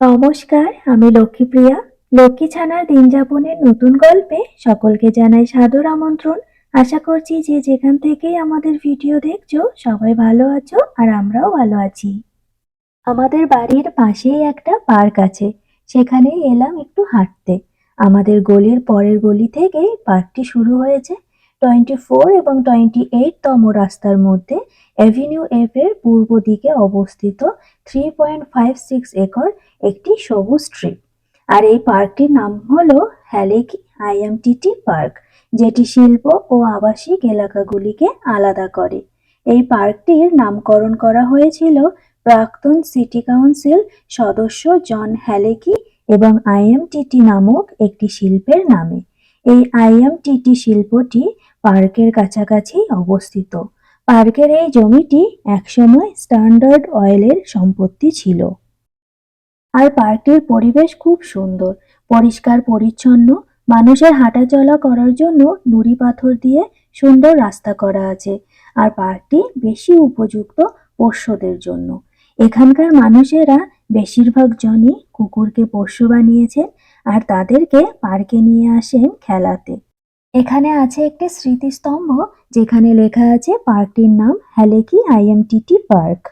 নমস্কার, আমি লক্ষ্মীপ্রিয়া। লক্ষ্মী ছানার দিন যাপনের নতুন গল্পে সকলকে জানাই সাদর আমন্ত্রণ। আশা করছি যে যেখান থেকেই আমাদের ভিডিও দেখছ, সবাই ভালো আছো আর আমরাও ভালো আছি। আমাদের বাড়ির পাশেই একটা পার্ক আছে, সেখানেই এলাম একটু হাঁটতে। আমাদের গলির পরের গলি থেকেই পার্কটি শুরু হয়েছে। টোয়েন্টি ফোর এবং টোয়েন্টি তম রাস্তার মধ্যে অ্যাভিনিউ এফ এর পূর্ব দিকে অবস্থিত three point five six acre একটি সবুজ স্ট্রিপ আর এই পার্কটির নাম হলো হ্যালেকি আইএমটিটি পার্ক, যেটি শিল্প ও আবাসিক এলাকাগুলিকে আলাদা করে। এই পার্কটির নামকরণ করা হয়েছিল প্রাক্তন সিটি কাউন্সিল সদস্য জন হ্যালেকি এবং আইএমটিটি নামক একটি শিল্পের নামে। এই আইএমটিটি শিল্পটি পার্কের কাছাকাছি অবস্থিত। পার্কের এই জমিটি একসময় স্ট্যান্ডার্ড অয়েলের সম্পত্তি ছিল। আর পার্কটির পরিবেশ খুব সুন্দর। পরিষ্কার, পরিচ্ছন্ন। মানুষের হাঁটাচলা করার জন্য নুড়ি পাথর দিয়ে সুন্দর রাস্তা করা আছে। আর পার্কটি বেশি উপযুক্ত পোষ্যদের জন্য। এখানকার মানুষেরা বেশিরভাগ জনই কুকুরকে পোষ্য বানিয়েছেন আর তাদেরকে পার্কে নিয়ে আসেন খেলাতে। এখানে আছে একটি স্মৃতিস্তম্ভ, যেখানে লেখা আছে পার্কটির নাম হ্যালেকি আইএমটিটি পার্ক।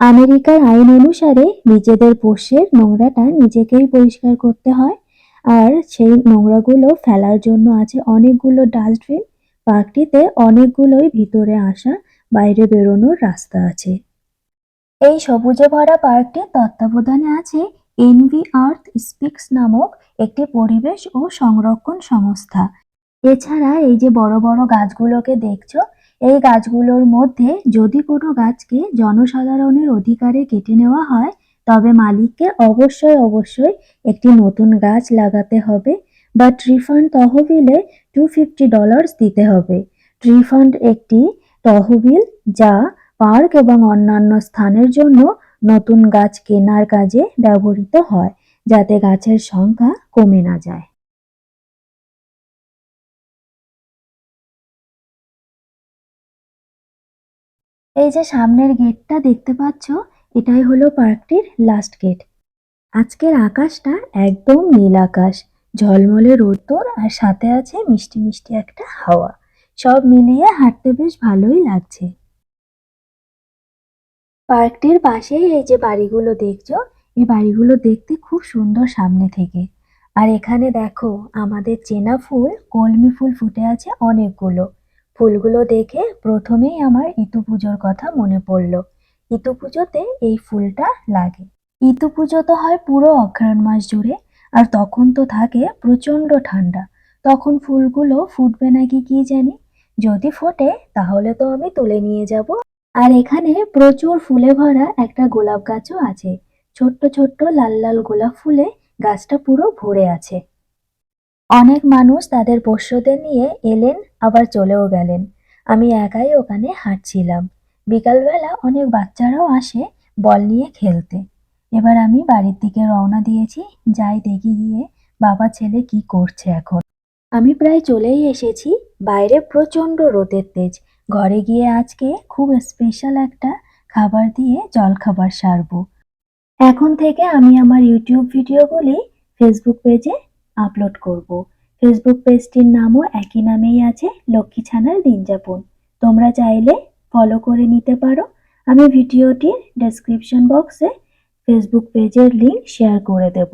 আমেরিকার আইন অনুসারে নিজেদের পোষ্যের নোংরাটা নিজেকেই পরিষ্কার করতে হয়, আর সেই নোংরাগুলো ফেলার জন্য আছে অনেকগুলো ডাস্টবিন। পার্কটিতে অনেকগুলোই ভিতরে আসা, বাইরে বেরোনোর রাস্তা আছে। এই সবুজে ভরা পার্কটির তত্ত্বাবধানে আছে এনভি আর্থ স্পিক্স নামক একটি পরিবেশ ও সংরক্ষণ সংস্থা। এছাড়া এই যে বড় বড় গাছগুলোকে দেখছ, এই গাছগুলোর মধ্যে যদি কোনো গাছকে জনসাধারণের অধিকারে কেটে নেওয়া হয়, তবে মালিককে অবশ্যই অবশ্যই একটি নতুন গাছ লাগাতে হবে বা ট্রি ফান্ড তহবিলে টু ফিফটি ডলার্স দিতে হবে। ট্রি ফান্ড একটি তহবিল যা পার্ক এবং অন্যান্য স্থানের জন্য নতুন গাছ কেনার কাজে ব্যবহৃত হয়, যাতে গাছের সংখ্যা কমে না যায়। এই যে সামনের গেটটা দেখতে পাচ্ছ, এটাই হলো পার্কটির লাস্ট গেট আজকের আকাশটা একদম নীল আকাশ। ঝলমলে রোদ্দুর আর সাথে আছে মিষ্টি মিষ্টি একটা হাওয়া। সব মিলিয়ে হাঁটতে বেশ ভালোই লাগছে। পার্কটির পাশেই এই যে বাড়িগুলো দেখছ এই বাড়িগুলো দেখতে খুব সুন্দর সামনে থেকে। আর এখানে দেখো, আমাদের চেনা ফুল, কলমি ফুল ফুটে আছে অনেকগুলো। ফুলগুলো দেখে প্রথমেই আমার ইতু পুজোর কথা মনে পড়ল। ইতু পুজোতে এই ফুলটা লাগে। ইতু পুজো তো হয় পুরো অঘ্রাণ মাস জুড়ে, আর তখন তো থাকে প্রচণ্ড ঠান্ডা। তখন ফুলগুলো ফুটবে নাকি কি জানি? যদি ফোটে, তাহলে তো আমি তুলে নিয়ে যাব। আর এখানে প্রচুর ফুলে ভরা একটা গোলাপ গাছও আছে। ছোট্ট ছোট্ট লাল লাল গোলাপ ফুলে গাছটা পুরো ভরে আছে। অনেক মানুষ তাদের পোষ্যদের নিয়ে এলেন, আবার চলেও গেলেন। আমি একাই ওখানে হাঁটছিলাম। বিকালবেলা অনেক বাচ্চারাও আসে বল নিয়ে খেলতে। এবার আমি বাড়ির দিকে রওনা দিয়েছি, যাই দেখি গিয়ে বাবা ছেলে কি করছে এখন। আমি প্রায় চলেই এসেছি, বাইরে প্রচণ্ড রোদের তেজ। ঘরে গিয়ে আজকে খুব স্পেশাল একটা খাবার দিয়ে জলখাবার সারবো। এখন থেকে আমি আমার ইউটিউব ভিডিওগুলি ফেসবুক পেজে আপলোড করব। ফেসবুক পেজটির নামও একই নামেই আছে, লক্ষ্মী ছানার দিনযাপন। তোমরা চাইলে ফলো করে নিতে পারো। আমি ভিডিওটির ডেসক্রিপশন বক্সে ফেসবুক পেজের লিঙ্ক শেয়ার করে দেব।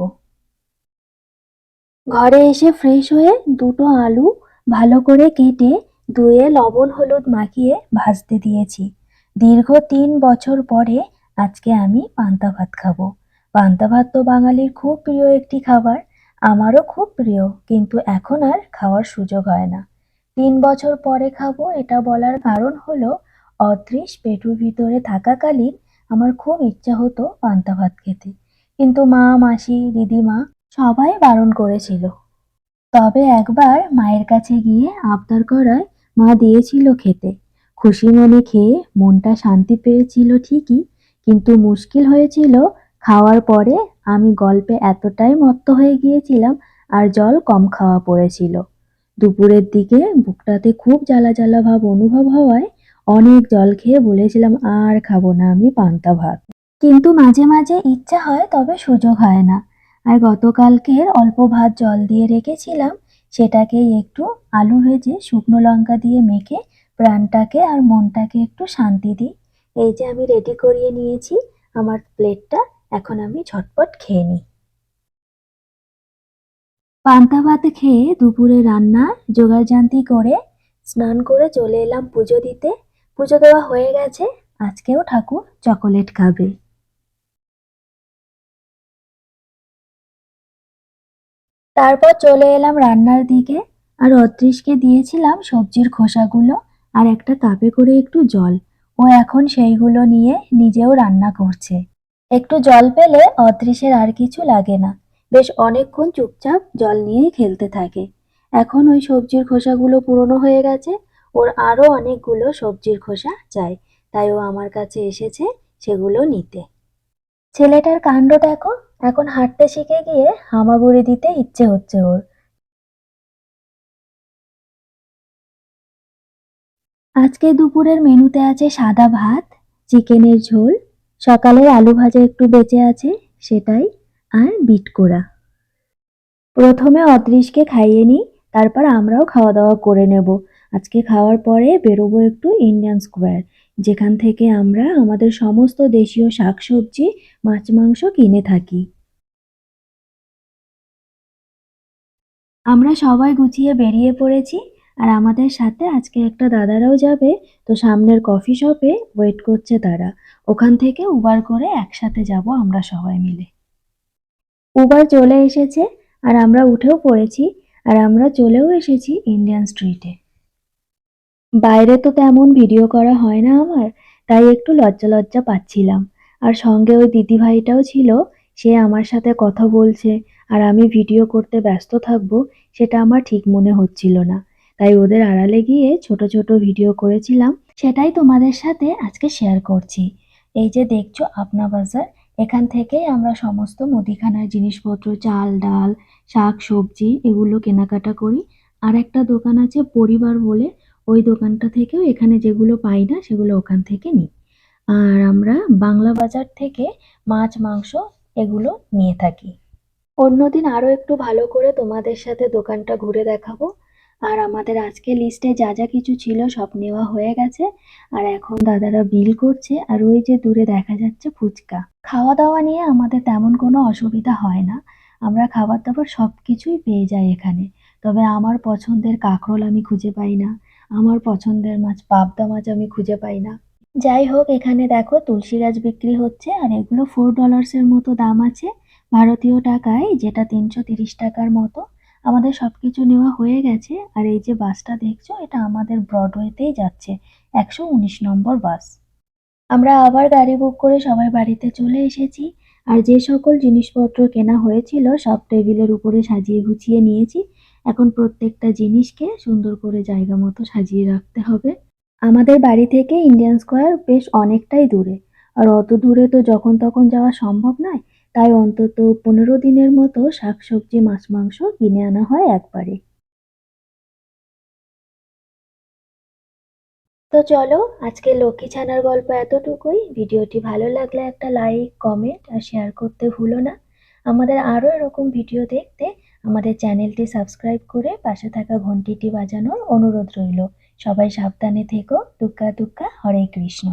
ঘরে এসে ফ্রেশ হয়ে দুটো আলু ভালো করে কেটে ধুয়ে লবণ, হলুদ মাখিয়ে ভাজতে দিয়েছি। দীর্ঘ তিন বছর পরে আজকে আমি পান্তা ভাত খাব। পান্তা ভাত তো বাঙালির খুব প্রিয় একটি খাবার। আমারও খুব প্রিয়, কিন্তু এখন আর খাওয়ার সুযোগ হয় না। তিন বছর পরে খাব এটা বলার কারণ হলো, অদৃশ পেটুর ভিতরে থাকাকালীন আমার খুব ইচ্ছা হতো পান্তা ভাত খেতে। কিন্তু মা, মাসি, দিদিমা সবাই বারণ করেছিল। তবে একবার মায়ের কাছে গিয়ে আবদার করায় মা দিয়েছিল খেতে। খুশি মনে খেয়ে মনটা শান্তি পেয়েছিল ঠিকই, কিন্তু মুশকিল হয়েছিল খাওয়ার পরে আমি গল্পে এতটাই মত্ত হয়ে গিয়েছিলাম আর জল কম খাওয়া পড়েছিল। দুপুরের দিকে বুকটাতে খুব জ্বালা জ্বালা ভাব অনুভব হওয়ায় অনেক জল খেয়ে বলেছিলাম, আর খাব না আমি পান্তা ভাত। কিন্তু মাঝে মাঝে ইচ্ছা হয় তবে সুযোগ হয় না। আর গতকালকের অল্প ভাত জল দিয়ে রেখেছিলাম, সেটাকেই একটু আলু ভেজে শুকনো লঙ্কা দিয়ে মেখে প্রাণটাকে আর মনটাকে একটু শান্তি দিই। এই যে আমি রেডি করিয়ে নিয়েছি, আমার প্লেটটা এখন আমি ঝটপট খেয়ে নিই। পান্তা ভাত খেয়ে দুপুরে রান্না জোগাড়জান্তি করে স্নান করে চলে এলাম পুজো দিতে। পুজো দেওয়া হয়ে গেছে আজকেও ঠাকুর চকোলেট খাবে। তারপর চলে এলাম রান্নার দিকে। আর অদৃশকে দিয়েছিলাম সবজির খোসাগুলো আর একটা কাপে করে একটু জল। ও এখন সেইগুলো নিয়ে নিজেও রান্না করছে। একটু জল পেলে অদৃশের আর কিছু লাগে না। বেশ অনেকক্ষণ চুপচাপ জল নিয়েই খেলতে থাকে। এখন ওই সবজির খোসাগুলো পুরনো হয়ে গেছে। ওর আরও অনেকগুলো সবজির খোসা চাই, তাই ও আমার কাছে এসেছে সেগুলো নিতে। ছেলেটার কাণ্ড দেখো। এখন হাঁটতে শিখে গিয়ে হামাগুড়ি দিতে ইচ্ছে হচ্ছে ওর। আজকে দুপুরের মেনুতে আছে সাদা ভাত, চিকেনের ঝোল সকালের আলু ভাজা একটু বেঁচে আছে, সেটাই আর বিট কোড়া প্রথমে অদৃশকে খাইয়ে নিই, তারপর আমরাও খাওয়া দাওয়া করে নেব। আজকে খাওয়ার পরে বেরোবো একটু ইন্ডিয়ান স্কোয়ার, যেখান থেকে আমরা আমাদের সমস্ত দেশীয় শাকসবজি, মাছ, মাংস কিনে থাকি। আমরা সবাই গুছিয়ে বেরিয়ে পড়েছি আর আমাদের সাথে আজকে একটা দাদারাও যাবে, তো সামনের কফি শপে ওয়েট করছে তারা। ওখান থেকে উবার করে একসাথে যাব আমরা সবাই মিলে। উবার চলে এসেছে আর আমরা উঠেও পড়েছি আর আমরা চলেও এসেছি ইন্ডিয়ান স্ট্রিটে। বাইরে তো তেমন ভিডিও করা হয় না আমার, তাই একটু লজ্জা লজ্জা পাচ্ছিলাম। আর সঙ্গে ওই দিদিভাইটাও ছিল, সে আমার সাথে কথা বলছে আর আমি ভিডিও করতে ব্যস্ত থাকব, সেটা আমার ঠিক মনে হচ্ছিল না। তাই ওদের আড়ালে গিয়ে ছোট ছোট ভিডিও করেছিলাম। সেটাই তোমাদের সাথে আজকে শেয়ার করছি। এই যে দেখছ আপনা বাজার, এখান থেকেই আমরা সমস্ত মুদিখানার জিনিসপত্র, চাল, ডাল, শাক, সবজি এগুলো কেনাকাটা করি। আর একটা দোকান আছে পরিবার বলে, ওই দোকানটা থেকেও এখানে যেগুলো পাই না সেগুলো ওখান থেকে নিই। আর আমরা বাংলা বাজার থেকে মাছ, মাংস এগুলো নিয়ে থাকি। অন্যদিন আরও একটু ভালো করে তোমাদের সাথে দোকানটা ঘুরে দেখাবো। আর আমাদের আজকে লিস্টে যা যা কিছু ছিল সব নেওয়া হয়ে গেছে। আর এখন দাদারা বিল করছে আর ওই যে দূরে দেখা যাচ্ছে ফুচকা। খাওয়া দাওয়া নিয়ে আমাদের তেমন কোনো অসুবিধা হয় না। আমরা খাবার দাবার সব কিছুই পেয়ে যাই এখানে। তবে আমার পছন্দের কাঁকরোল আমি খুঁজে পাই না। আমার পছন্দের মাছ পাবদা মাছ আমি খুঁজে পাই না। যাই হোক, এখানে দেখো তুলসী গাছ বিক্রি হচ্ছে আর এগুলো ফোর ডলার্সের মতো দাম আছে। ভারতীয় টাকায়, যেটা তিনশো তিরিশ টাকার মতো। আমাদের সব কিছু নেওয়া হয়ে গেছে। আর এই যে বাসটা দেখছ, এটা আমাদের ব্রডওয়েতেই যাচ্ছে। একশো উনিশ নম্বর বাস। আমরা আবার গাড়ি বুক করে সবাই বাড়িতে চলে এসেছি। আর যে সকল জিনিসপত্র কেনা হয়েছিল, সব টেবিলের উপরে সাজিয়ে গুছিয়ে নিয়েছি। এখন প্রত্যেকটা জিনিসকে সুন্দর করে জায়গা মতো সাজিয়ে রাখতে হবে। আমাদের বাড়ি থেকে ইন্ডিয়ান স্কোয়ার বেশ অনেকটাই দূরে। আর অত দূরে তো যখন তখন যাওয়া সম্ভব নয়। তাই অন্তত পনেরো দিনের মতো শাকসবজি, মাছ, মাংস কিনে আনা হয় একবারে। তো চলো, আজকে লক্ষ্মী ছানার গল্প এতটুকুই। ভিডিওটি ভালো লাগলে একটা লাইক, কমেন্ট আর শেয়ার করতে ভুলো না। আমাদের আরও এরকম ভিডিও দেখতে আমাদের চ্যানেলটি সাবস্ক্রাইব করে পাশে থাকা ঘন্টিটি বাজানোর অনুরোধ রইল। সবাই সাবধানে থেকো। দুক্কা দুক্কা, হরে কৃষ্ণ।